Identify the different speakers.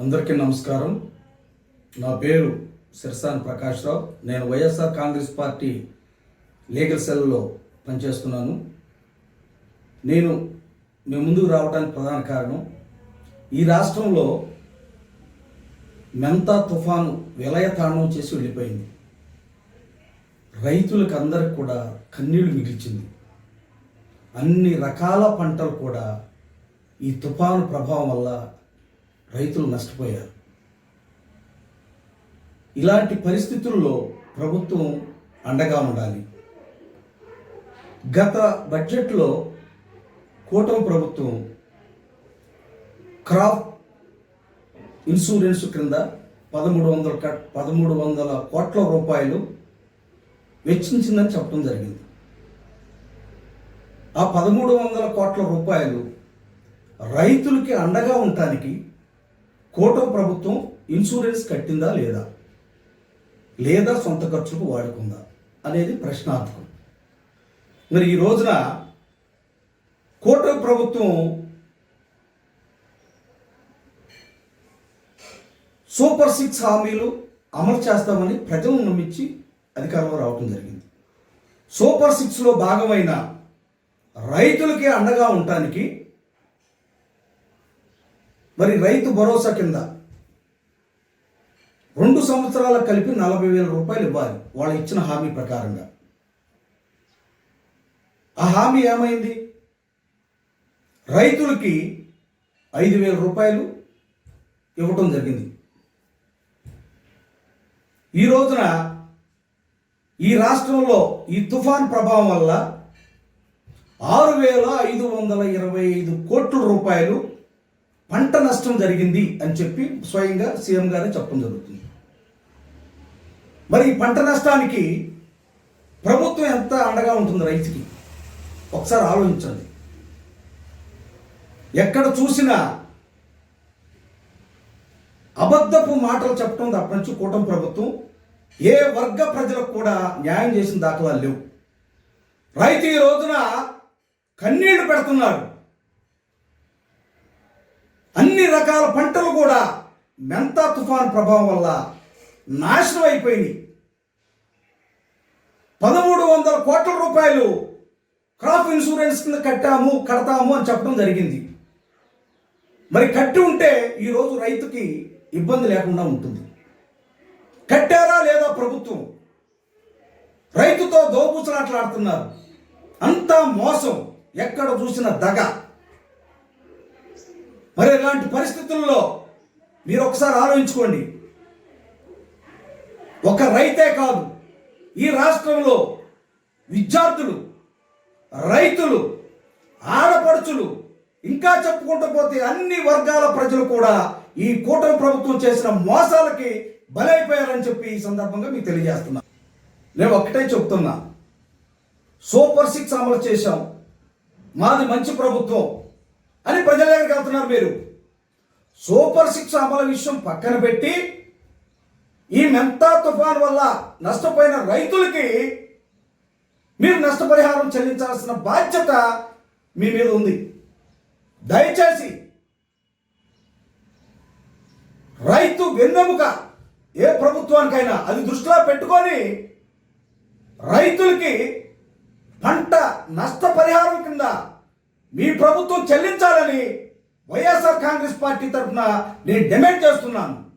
Speaker 1: అందరికీ నమస్కారం. నా పేరు సిరసాని ప్రకాశ్రావు. నేను వైఎస్ఆర్ కాంగ్రెస్ పార్టీ లీగల్ సెల్లో పనిచేస్తున్నాను. నేను మీ ముందుకు రావడానికి ప్రధాన కారణం ఈ రాష్ట్రంలో మెంతా తుఫాను విలయతాండం చేసి వెళ్ళిపోయింది. రైతులకు అందరికి కూడా కన్నీళ్ళు మిగిల్చింది. అన్ని రకాల పంటలు కూడా ఈ తుఫాను ప్రభావం వల్ల రైతులు నష్టపోయారు. ఇలాంటి పరిస్థితుల్లో ప్రభుత్వం అండగా ఉండాలి. గత బడ్జెట్లో కూటమి ప్రభుత్వం క్రాప్ ఇన్సూరెన్స్ క్రింద పదమూడు వందల కట్ పదమూడు వందల కోట్ల రూపాయలు వెచ్చించిందని చెప్పడం జరిగింది. ఆ పదమూడు వందల కోట్ల రూపాయలు రైతులకి అండగా ఉండటానికి కూటమి ప్రభుత్వం ఇన్సూరెన్స్ కట్టిందా లేదా? లేదా సొంత ఖర్చులకు వాడుకుందా? అనేది ప్రశ్నార్థకం. మరి ఈ రోజున కూటమి ప్రభుత్వం సూపర్ సిక్స్ హామీలు అమలు చేస్తామని ప్రజలను నమ్మించి అధికారంలో రావటం జరిగింది. సూపర్ సిక్స్లో భాగమైన రైతులకే అండగా ఉండటానికి మరి రైతు భరోసా కింద రెండు సంవత్సరాలకు కలిపి నలభై వేల రూపాయలు ఇవ్వాలి. వాళ్ళు ఇచ్చిన హామీ ప్రకారంగా. ఆ హామీ ఏమైంది? రైతులకి ఐదు వేల రూపాయలు ఇవ్వటం జరిగింది. ఈ రోజున ఈ రాష్ట్రంలో ఈ తుఫాన్ ప్రభావం వల్ల ఆరు వేల ఐదు వందల ఇరవై ఐదు కోట్ల రూపాయలు పంట నష్టం జరిగింది అని చెప్పి స్వయంగా సీఎం గారే చెప్పడం జరుగుతుంది. మరి ఈ పంట నష్టానికి ప్రభుత్వం ఎంత అండగా ఉంటుంది రైతుకి ఒకసారి ఆలోచించండి. ఎక్కడ చూసినా అబద్ధపు మాటలు చెప్పడం తప్పనించి కూటమి ప్రభుత్వం ఏ వర్గ ప్రజలకు కూడా న్యాయం చేసిన దాఖలాలు లేవు. రైతు ఈ రోజున కన్నీళ్ళు పెడుతున్నారు. అన్ని రకాల పంటలు కూడా మెంతా తుఫాన్ ప్రభావం వల్ల నాశనం అయిపోయినాయి. పదమూడు వందల కోట్ల రూపాయలు క్రాప్ ఇన్సూరెన్స్ కింద కట్టాము కడతాము అని చెప్పడం జరిగింది. మరి కట్టి ఉంటే ఈరోజు రైతుకి ఇబ్బంది లేకుండా ఉంటుంది. కట్టారా లేదా ప్రభుత్వం? రైతుతో దోబూచలాట్లాడుతున్నారు. అంతా మోసం. ఎక్కడ చూసిన దగ. మరి ఇలాంటి పరిస్థితుల్లో మీరు ఒకసారి ఆలోచించుకోండి. ఒక రైతే కాదు ఈ రాష్ట్రంలో విద్యార్థులు రైతులు ఆడపడుచులు ఇంకా చెప్పుకుంటూ పోతే అన్ని వర్గాల ప్రజలు కూడా ఈ కూటమి ప్రభుత్వం చేసిన మోసాలకి బలైపోయారని చెప్పి ఈ సందర్భంగా మీకు తెలియజేస్తున్నా. నేను ఒక్కటే చెప్తున్నా. సూపర్ సిక్స్ అమలు చేశాం. మాది మంచి ప్రభుత్వం. అని ప్రజల దగ్గరికి వెళ్తున్నారు మీరు. సూపర్ సిక్స్ అమలు విషయం పక్కన పెట్టి ఈ మెంతా తుఫాన్ వల్ల నష్టపోయిన రైతులకి మీరు నష్టపరిహారం చెల్లించాల్సిన బాధ్యత మీ మీద ఉంది. దయచేసి రైతు వెన్నెముక ఏ ప్రభుత్వానికైనా అది దృష్టిలో పెట్టుకొని రైతులకి పంట నష్టపరిహారం కింద మీ ప్రభుత్వం చెల్లించాలని వైఎస్ఆర్ కాంగ్రెస్ పార్టీ తరఫున నేను డిమాండ్ చేస్తున్నాను.